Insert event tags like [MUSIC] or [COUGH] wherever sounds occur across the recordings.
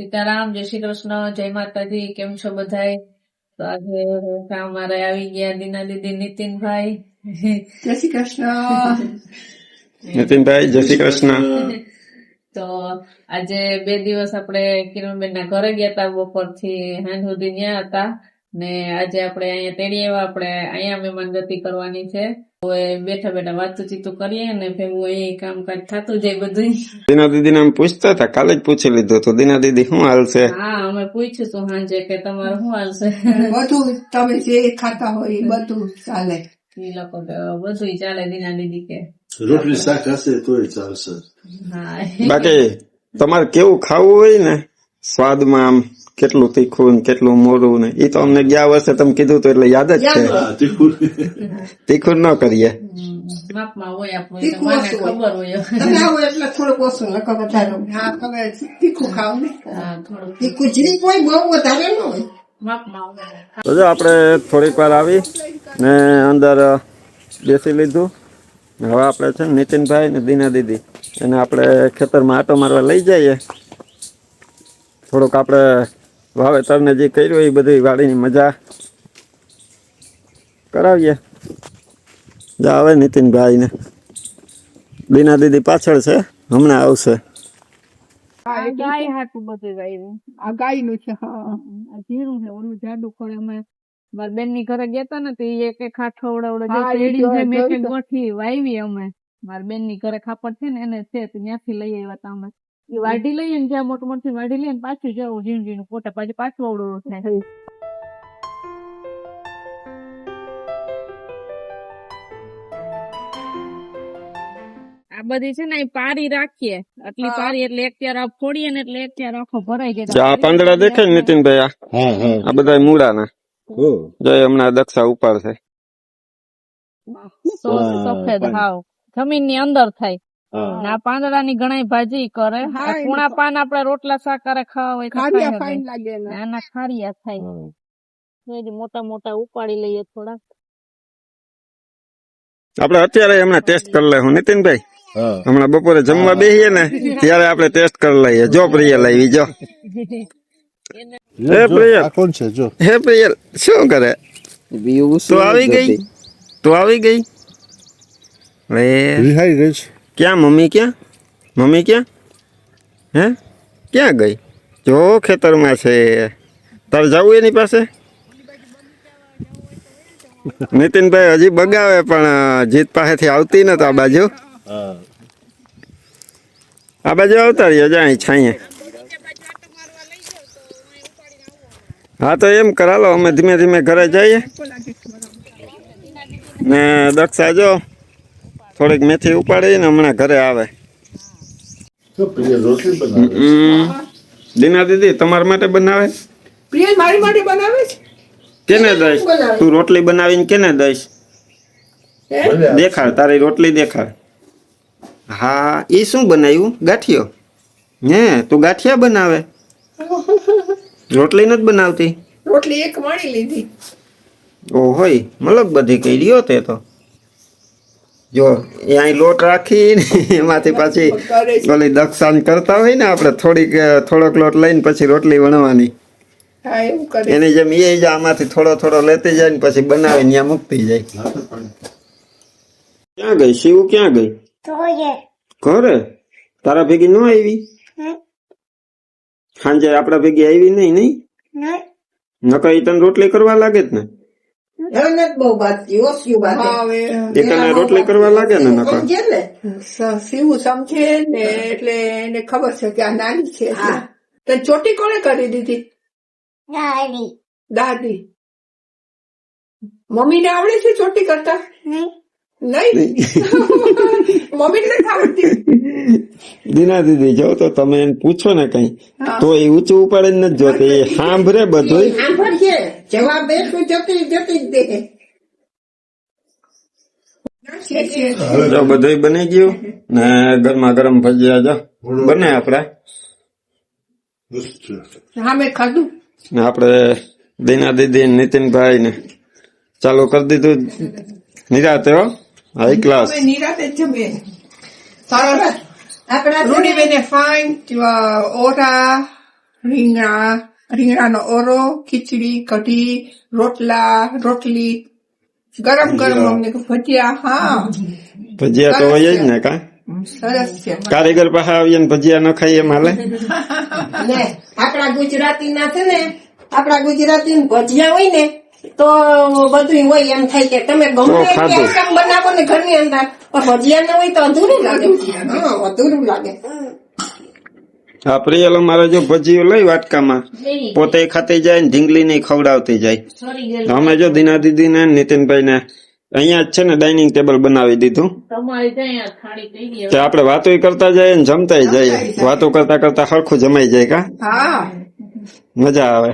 સીતારામ જય શ્રી કૃષ્ણ જય માતાજી કેમ છો બધાય? તો આજે અમારે આવી ગયા દીના દીદી નીતિનભાઈ. જય શ્રી કૃષ્ણ. નીતિનભાઈ જય શ્રી કૃષ્ણ. તો આજે બે દિવસ આપણે કિરણબેન ના ઘરે ગયા હતા બપોરથી હાંજ સુધી ત્યાં હતા. ને આજે આપણે અહીંયા તેડીએ આપણે અહીંયા મહેમાનગતિ કરવાની છે. બેઠા બેઠા વાતચીતું કરીએ ને ભેગું અહીં કામકાજ થતું જાય બધું દીના દીદી ને પૂછતા હતા કાલે જ પૂછી લીધું તો. દીના દીદી શું હાલ છે? હા અમે પૂછ્યું હતું સાંજે કે તમારે શું હાલશે બધું તમે જે ખાતા હોય બધું ચાલે. એ લોકો બધું ચાલે દીના દીદી કે. રોટલી શાક હશે તોય ચાલશે. બાકી તમારે કેવું ખાવું હોય ને? સ્વાદમાં આમ કેટલું તીખું ને કેટલું મોરું ને એ તો અમને ગયા વર્ષે તમે કીધું તો એટલે યાદ જ છે. તીખું. તીખું ન કરીએ. તો જો આપણે થોડીક વાર આવી ને અંદર બેસી લીધું. હવે આપણે છે ને નીતિનભાઈ ને દીના દીદી. એને આપણે ખેતરમાં આટો મારવા લઈ જઈએ. થોડુંક આપણે વાવેતરને જે કર્યું એ બધી વાડીની મજા કરાવીએ. જા આવે નીતિનભાઈને. દીના દીદી પાછળ છે હમણાં આવશે. ગાય હાટું બધું ગાયું આ ગાયનું છે હા. આ જીરું છે ઓલું જાડુ ખોળે અમે મારા બેનની ઘરે ગયા તા ને તો એક એક મેં. ગોઠી વાવી અમે. મારા બેનની ઘરે ખાપડ છે ને એને છે ત્યાંથી લઈ આવ્યા તા અમે. ઈ વાઢી લઈએ ને જ્યાં મોટું મોટું વાઢી લઈએ ને પાછું જવું ઝીણ ઝીણ પોતે પાછું પાછું અવડું થાય. આ બધી છે ને પારી રાખીએ. આટલી પારી એટલે એક ત્યાર ફોડીએ ને એટલે એક ત્યાર આખો ભરાઈ જાય. આ પાંદડા દેખાય નીતિનભાઈ આ? હા હા આ બધા મૂળા ના જો હમણાં દક્ષા ઉપાડશે સો સફેદ હાવ. જમીનની અંદર થાય. ના પાંદડા ની ઘણા ભાજી કરે. કુણા પાન આપડે રોટલા શાક કરે ખાવા હોય ખારિયા ફાઈન લાગે ને આના ખારિયા થાય. મોટા મોટા ઉપાડી લઈએ થોડા. આપડે અત્યારે હમણાં ટેસ્ટ કરી લઈએ નીતિનભાઈ. હમણાં બપોરે જમવા બેસીએ ને ત્યારે આપણે ટેસ્ટ કરી લઈએ. જો પ્રિયલ આવી જો. હે પ્રિયલ કોણ છે? જો. હે પ્રિયલ શું કરે? તો આવી ગઈ? તો આવી ગઈ? રિહાઈ ગઈ છે. ક્યાં મમ્મી ક્યાં મમ્મી ક્યાં હે ક્યાં ગઈ જો ખેતરમાં છે તારે જવું એની પાસે નીતિનભાઈ હજી બગાવે, પણ જીત પાસેથી આવતી નથી આ બાજુ. હા આ બાજુ આવતા રહીએ જાય છાંયે. હા, તો એમ કરાલો, અમે ધીમે ધીમે ઘરે જઈએ. ને દક્ષા, જો. થોડીક મેથી ઉપાડી ને હમણાં ઘરે આવે. દીના દીદી તમારા માટે બનાવે? પ્રિય મારી માટે બનાવે કેને દઈશ? તું રોટલી બનાવીને કેને દઈશ? દેખાડ તારી રોટલી દેખાડ. હા એ શું બનાવ્યું? ગાંઠિયો? હે તું ગાંઠિયા બનાવે? [LAUGHS] રોટલી નથી બનાવતી? રોટલી એક વણી લીધી. ઓ હોય મલક બધી કહી કરી તે તો. જો અહીં લોટ રાખીને એમાંથી પાછી ઓલી દક્ષાન કરતા હોય ને આપણે થોડીક થોડોક લોટ લઈને પછી રોટલી વણવાની. હા એવું કરે એની જેમ એ જ આમાંથી થોડો થોડો લેતી જાય ને પછી બનાવીને ત્યાં મૂકતી જાય. ક્યાં ગઈ? શિવ ક્યાં ગઈ? ઘરે? તારા ભેગી ન આવી? સાંજે આપડા ભેગી આવી નહીં નહીં નકર તને રોટલી કરવા લાગે જ ને? એને જ બહુ બાકી ઓછી બાકી એ રોટલી કરવા લાગે ને નકર? ને? શિવું સમજે ને એટલે એને ખબર છે કે આ નાની છે તો ચોટી કોને કરી દીધી? દાદી મમ્મી ને આવડે છે ચોટી કરતા? નહીં. [LAUGHS] મમ્મી ને આવડતી. દીના દીદી જો તો તમે એમ પૂછો ને કઈ તો એ ઊંચું ઉપાડીને નથી જોતી એ સાંભળે બધું સાંભળજે જવાબ દે તું જતી જતી જ દે. જો બધું બની ગયું ને ગરમા ગરમ ભજીયા જો. બને આપડા. હા ખાધું. ને આપણે દીના દીદી નીતિનભાઈ ને ચાલુ કરી દીધું. નિરાતે હો. હાઈ ક્લાસ નિરાતે જ જમીએ. સારા રૂડીબેને ફાઈન ઓરા રીંગણા રીંગણાનો ઓરો ખીચડી કઢી રોટલા રોટલી ગરમ ગરમ અમને ભજીયા હા. ભજીયા તો હોય જ ને કા? સરસ છે. કારીગર પાસે આવીએ ને ભજીયા ન ખાઈએ માલે? હાલે આપણા ગુજરાતી ના છે ને આપણા ગુજરાતી ભજીયા હોય ને તો બધું હોય એમ થાય કે તમે ગમે આઈટમ બનાવો ને ઘરની અંદર પણ ભજીયા ના હોય તો અધૂરું લાગે. હા અધૂરું લાગે. આ પ્રિયલ અમારે જો ભજીઓ લઈ વાટકામાં. પોતે ખાતી જાય ને ઢીંગલી ને ખવડાવતી જાય. અમે જો દીના દીદી ને નીતિનભાઈ ને અહીંયા જ છે ને ડાઇનિંગ ટેબલ બનાવી દીધું. આપણે વાતો કરતા જઈએ ને જમતા જઈએ. વાતો કરતા કરતા હરખું જમાઈ જાય કા? હા. મજા આવે.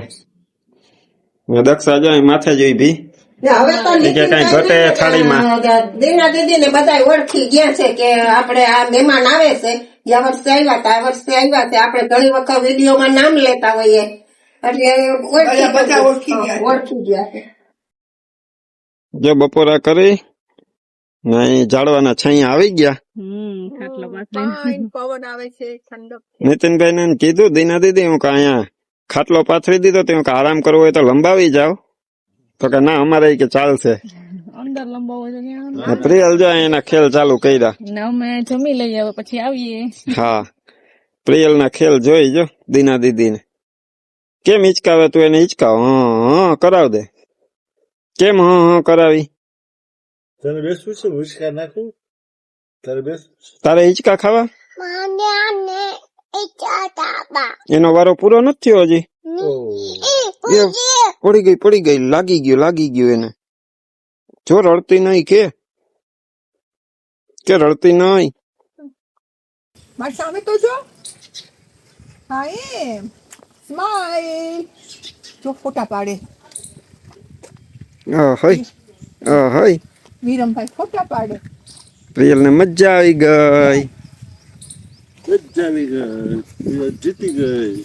દક્ષા જો માથે જોઈ ભી. હવે તો કે કાંઈ ઘટે થાળીમાં. દીના દીદી ને બધા ઓળખી ગયા છે કે આપડે આ મહેમાન આવે છે. ગયા વર્ષે આવ્યા હતા આ વર્ષે આવ્યા છે. આપણે ઘણી વખત વિડીયોમાં નામ લેતા હોઈએ. એટલે ઓળખી ગયા. જો બપોરા કરી ઝાડવાના છૈયા આવી ગયા. હમ પવન આવે છે ઠંડક નીતિનભાઈ ને કીધું દીના દીદી હું કે અહીંયા ખાટલો પાથરી દીધો તો આરામ કરવો હોય તો લંબાવી જાઓ. તો કે ના અમારે કે ચાલશે. અંદર લંબાવો તો ક્યાં ને પ્રિયલ જો એના ખેલ ચાલુ કર્યા. ને અમે જમી લઈએ હવે પછી આવીએ. હા પ્રિયલ ના ખેલ જોઈ જો દીના દીદી ને કેમ હિચકાવે તું એને હિચકાવ? હા હા કરાવ દે. કેમ હા હા કરાવી? તને બેસવું છે હિચકા નાખું? તારે બેસ તારે હિચકા ખાવા? એનો વારો પૂરો નથી થયો હજી? પડી ગઈ પડી ગઈ લાગી ગયો લાગી ગયો એને. જો રડતી નહીં કે? કે રડતી નહીં? મારી સામે તો જો. હા એમ. સ્માઈલ જો ફોટા પાડે. હય હઈ. વિરમભાઈ ફોટા પાડે. પ્રિયલ ને મજા આવી ગઈ. ચાલી ગઈ. જીતી ગઈ.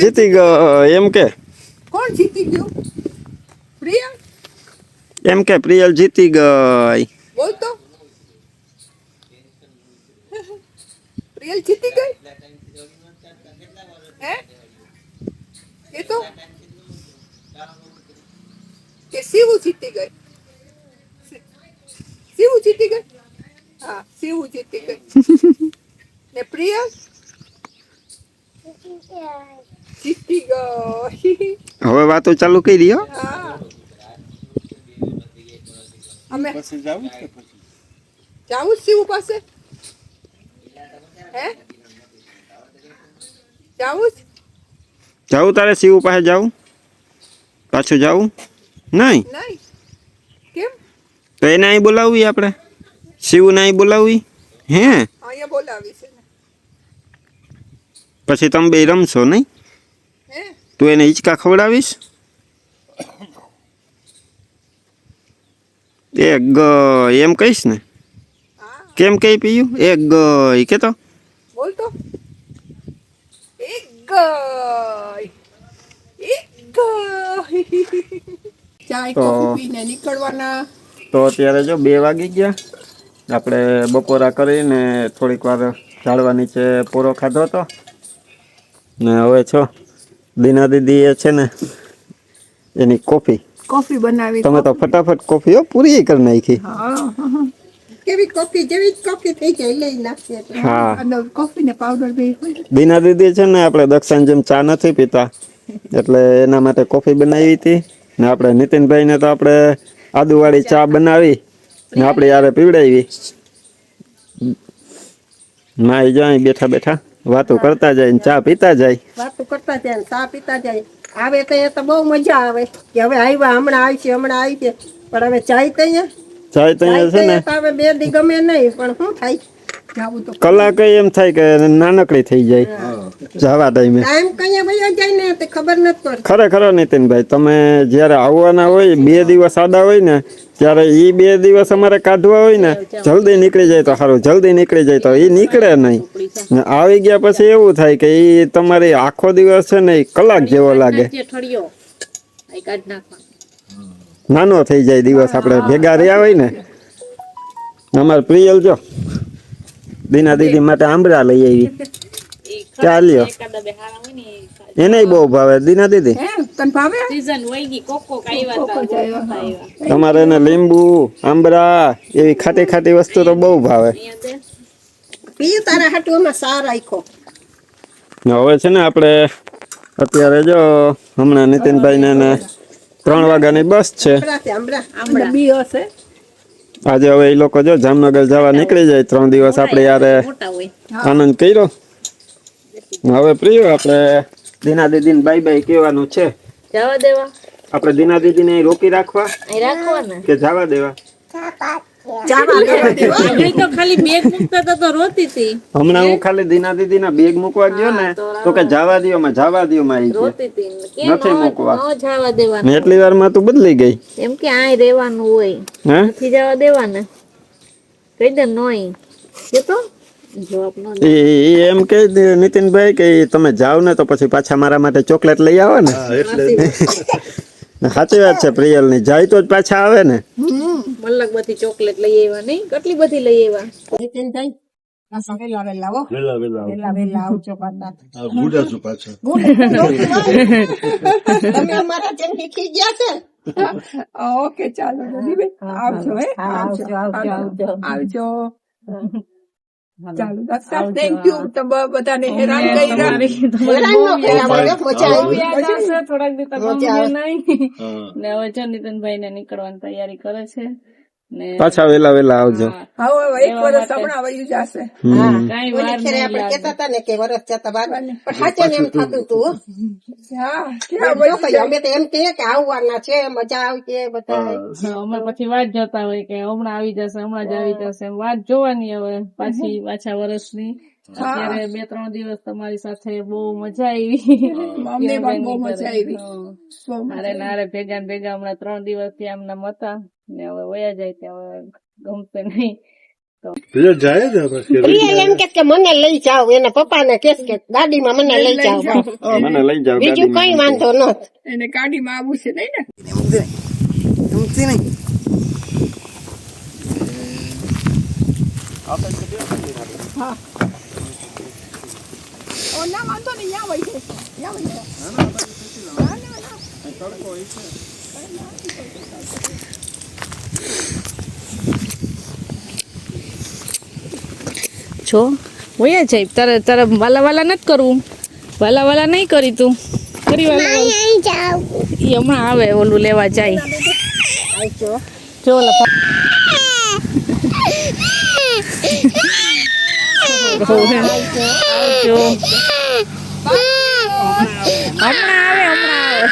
જીતી ગઈ એમ કે? કોણ જીતી ગયું? પ્રિયા એમ કે પ્રિયલ જીતી ગઈ. બોલ તો. પ્રિયલ જીતી ગઈ? હે? એ તો. કે શિવ જીતી ગઈ? શિવ જીતી ગઈ? હા શિવ જીતી ગઈ. ને પ્રિયલ? જીતી ગઈ. હવે વાતો ચાલુ કરી હો હા. અમે પછી જાવું કે પછી જાવું શિવ પાસે હે જાવું જ? જાવું તારે શિવ પાસે જાવું પાછું જાવું નહીં નહીં કેમ તો એને અહીં બોલાવવી આપણે શિવને અહીં બોલાવવી હે અહીંયા બોલાવી છે ને પછી તમે બે રમશો નહીં હે તું એને હિંચકા ખવડાવીશ એક ગઈ એમ કહીશ ને? કેમ કઈ પીયું? એક ગઈ કે તો બોલ તો. એક ગઈ એક ગઈ ચાય કોફી પીને નીકળવાના. તો અત્યારે જો બે વાગી ગયા. આપણે બપોરા કરીને થોડીક વાર ઝાડવા નીચે પૂરો ખાધો હતો ને હવે છો દીના દીદી એ છે ને એની કોફી કોફી બનાવી તમે તો ફટાફટ કોફી પૂરી કરી નાખી. કેવી કોફી જેવી જ કોફી થઈ જાય લઈ નાખીએ હા. અને કોફી ને પાવડર બે દીના દીદી છે ને આપણે દક્ષિણ જેમ ચા નથી પીતા એટલે એના માટે કોફી બનાવી હતી. ને આપણે નીતિનભાઈ ને તો આપણે આદુવાળી ચા બનાવી ને આપણે યારે પીવડાવી. ના એ જાય બેઠા બેઠા વાતો કરતા જાય ને ચા પીતા જાય. વાતો કરતા જાય ને ચા પીતા જાય. આવે તો એ તો બહુ મજા આવે. કે હવે આવ્યા હમણાં આવી છે હમણાં આવી છે. પણ હવે ચાય તૈયા ચાય તૈયા છે ને. હવે બે દી ગમે નહીં પણ શું થાય? કલાક એમ થાય કે નાનકડી થઈ જાય. જવા ટાઈમે ટાઈમ કઈ ભાઈ જાય ને તે ખબર નથી પડતી. ખરેખર નીતિનભાઈ તમે જ્યારે આવવાના હોય બે દિવસ આડા હોય ને ત્યારે એ બે દિવસ અમારે કાઢવા હોય ને જલ્દી નીકળી જાય તો સારું જલ્દી નીકળી જાય તો એ નીકળે નહીં. આવી ગયા પછી એવું થાય કે એ તમારી આખો દિવસ છે ને એ કલાક જેવો લાગે. નાનો થઈ જાય દિવસ આપણે ભેગા રહ્યા હોય ને. અમારે પ્રિયલ જો. દીના દીદી માટે આંબળા લઈ આવી. ચાલ્યો. એને બહુ ભાવે. દીના દીદી? તમારે એને લીંબુ આંબળા એવી ખાટી ખાટી વસ્તુ તો બહુ ભાવે. હવે છે ને આપણે અત્યારે જો હમણાં નીતિનભાઈ ને ત્રણ વાગ્યાની બસ છે હમણાં હમણાં આમળા બી હશે આજે હવે એ લોકો જો જામનગર જવા નીકળી જાય ત્રણ દિવસ આપણે યારે આનંદ કર્યો. હવે પ્રિય આપણે દીના દીદીને બાય બાય કહેવાનું છે. જવા દેવા. આપણે દીના દીદીને ને રોકી રાખવા રાખવા કે જવા દેવા? જાવા [LAUGHS] દેવા. આગળ તો ખાલી બેગ મૂકતા હતા તો રોતી હતી. હમણાં હું ખાલી દીના દીદીના બેગ મૂકવા ગયો ને તો કે જવા દ્યો માં જવા દિયો માં ઈ કે. રોતી હતી કેમ નથી મૂકવા. ન જવા દેવાનું? ને એટલી વારમાં તું બદલી ગઈ. એમ કે આય રહેવાનું હોય. નથી જવા દેવાને. કહી દે નોય. કે તો? એમ કહી દે નીતિનભાઈ કે તમે જાવ ને તો પછી પાછા મારા માટે ચોકલેટ લઈ આવો ને. એટલે સાચી વાત છે પ્રિયલની જાય તો જ પાછા આવે ને. મલક બધી ચોકલેટ લઈ આવ્યા નહીં? કેટલી બધી લઈ આવ્યા? ગયા છે? ઓકે ચાલો આવજો હે. આવજો આવજો, આવજો. આવજો. ચાલો દક્ષા થેન્ક યુ તમે બધાને હેરાન કરી થોડાક દિવસ ને હવે જો નીતિનભાઈ ને નીકળવાની તૈયારી કરે છે. પાછા વેલા વેલા આવજો. એક વરસ હમણાં વયું જશે. આપણે લાગે. હતા ને કે વરસ જતા પણ સાચે એમ થતું હતું અમે તો એમ કહીએ કે આવવાના છે મજા આવશે બધા અમે પછી વાત જોતા હોય કે હમણાં આવી જશે હમણાં જ આવી જશે. વાત જોવાની હવે પાછી પાછા વર્ષની અત્યારે બે ત્રણ દિવસ તમારી સાથે બહુ મજા આવી. [LAUGHS] અમને પણ બહુ મજા આવી. અરે નારે ભેગા ને ભેગા હમણાં ત્રણ દિવસથી આમના હતા ને હવે વયા જાય તે હવે ગમશે નહીં. ને મને લઈ જાઓ. એના પપ્પાને કેસ કે ગાડીમાં મને લઈ જાઓ મને લઈ જાઓ બીજું કઈ વાંધો નથી એને આવવું છે નહીં ને? હા. ઓ ના વાંધો નહીં યા વહી જશે યા વહી જશે ના, ના, ના. છો. વયા જાય. તારે તારે વાલા વાલા નથી કરવું. વાલા વાલા નહીં કરી તું. કરી વાલા હમણાં આવે ઓલું લેવા જાય. જો ઓલા પા- આવજો હમણાં આવે હમણાં આવે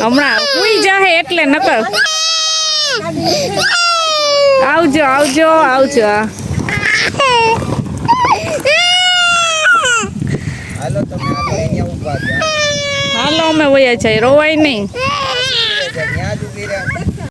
હમણાં હુઈ જાહે એટલે નકર આવજો આવજો આવજો હાલો અમે વયા જાય રોવાય નહીં